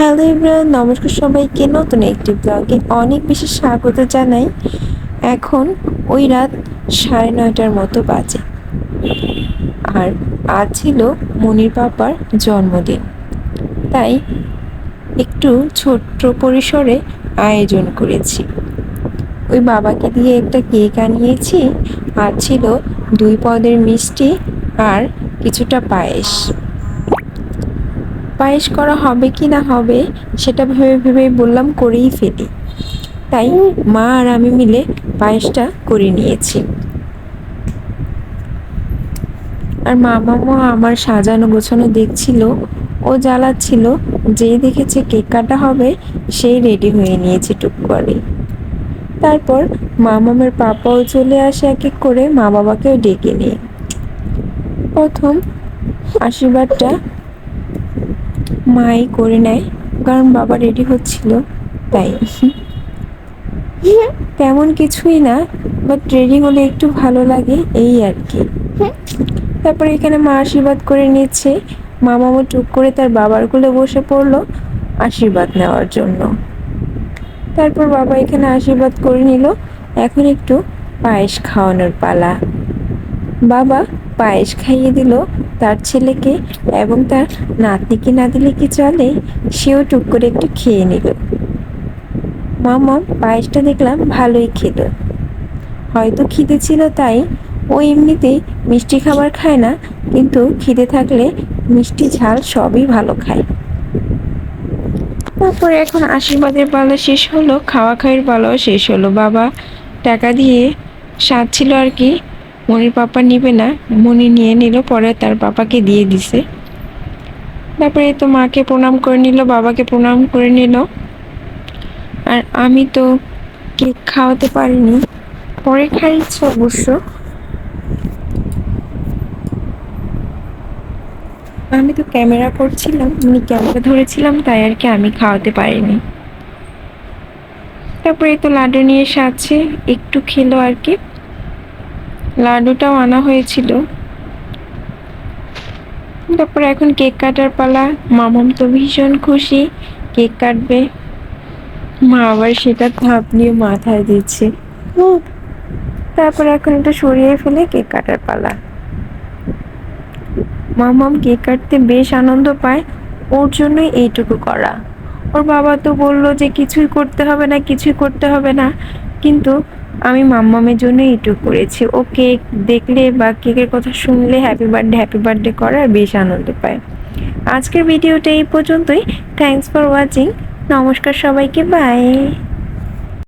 Hello Ibrahim নমস্কার সবাইকে নতুন একটি ব্লগে অনেক বেশি স্বাগত জানাই। এখন ওই রাত সাড়ে নয়টার মতো বাজে। আর আজ ছিল মনির পাপার জন্মদিন। তাই একটু ছোট্ট পরিসরে আয়োজন করেছি। ওই বাবাকে দিয়ে একটা কেক আনিয়েছি। আর ছিল দুই পদের মিষ্টি আর কিছুটা পায়েস। পায়েস করা হবে কি না হবে, সেটা ভেবে ভেবে বললাম, করেই ফেলি। তাই মা আর আমি মিলে পায়েসটা করে নিয়েছি। আর মা মামা আমার সাজানো গোছানো দেখছিল, ও জ্বালাচ্ছিল, যেই দেখেছে কেক কাটা হবে, সেই রেডি হয়ে নিয়েছে টুক করে তারপর মা মামের পাপাও চলে আসে এক এক করে, মা বাবাকেও ডেকে নিয়ে। প্রথম আশীর্বাদটা মাই করে নেয়, কারণ বাবা রেডি হচ্ছিল তাই। তেমন কিছুই না বাট রেডি হলে একটু ভালো লাগে, এই আর কি। তারপরে এখানে মা আশীর্বাদ করে নিচ্ছে। মামামো টুক করে তার বাবার কোলে বসে পড়ল আশীর্বাদ নেওয়ার জন্য। তারপর বাবা এখানে আশীর্বাদ করে নিল, এখন একটু পায়েস খাওয়ানোর পালা। বাবা পায়েস খাইয়ে দিল তার ছেলেকে এবং তার নাতনিকে না দিলে কি চলে? সেও টুক করে একটু খেয়ে নিল। মামা পায়েসটা দেখলাম ভালোই খেলো। হয়তো খিদে ছিল তাই ও এমনিতেই মিষ্টি খাবার খায় না, কিন্তু খিদে থাকলে মিষ্টি ঝাল সবই ভালো খায়। তারপরে এখন আশীর্বাদের পালা শেষ হলো, খাওয়া খাওয়ার পালাও শেষ হলো। বাবা টাকা দিয়ে সাজছিল আর কি মনির পাপা নিবে না, মনি নিয়ে নিল, পরে তার পাপাকে দিয়ে দিছে। তারপরে তো মাকে প্রণাম করে নিল, বাবাকে প্রণাম করে নিল। আর আমি তো কেক খাওয়াতে পারিনি। পরে খাইছে অবশ্য। আমি তো ক্যামেরা করছিলাম, উনি ক্যামেরা ধরেছিলাম, তাই আর কি আমি খাওয়াতে পারিনি। তারপরে তো লাড্ডু নিয়ে সাজছে একটু খেলো আর কি। লাড্ডুটাও আনা হয়েছিল। তারপর এখন কেক কাটার পালা। মামাম তো ভীষণ খুশি, কেক কাটবে। মা আবার সেটা থাপ নিয়ে মাথায় দিচ্ছে। তারপর এখন একটু সরিয়ে ফেলে কেক কাটার পালা। মামাম কেক কাটতে বেশ আনন্দ পায়, ওর জন্যই এইটুকু করা। ওর বাবা তো বলল যে কিছুই করতে হবে না, কিছুই করতে হবে না। কিন্তু আমি মাম্মামের জন্য এইটুকু করেছি। ও কেক দেখলে বা কেকের কথা শুনলে হ্যাপি বার্থডে হ্যাপি বার্থডে করার বেশ আনন্দ পায়। আজকের ভিডিওটা এই পর্যন্তই। থ্যাংকস ফর ওয়াচিং নমস্কার সবাইকে। বাই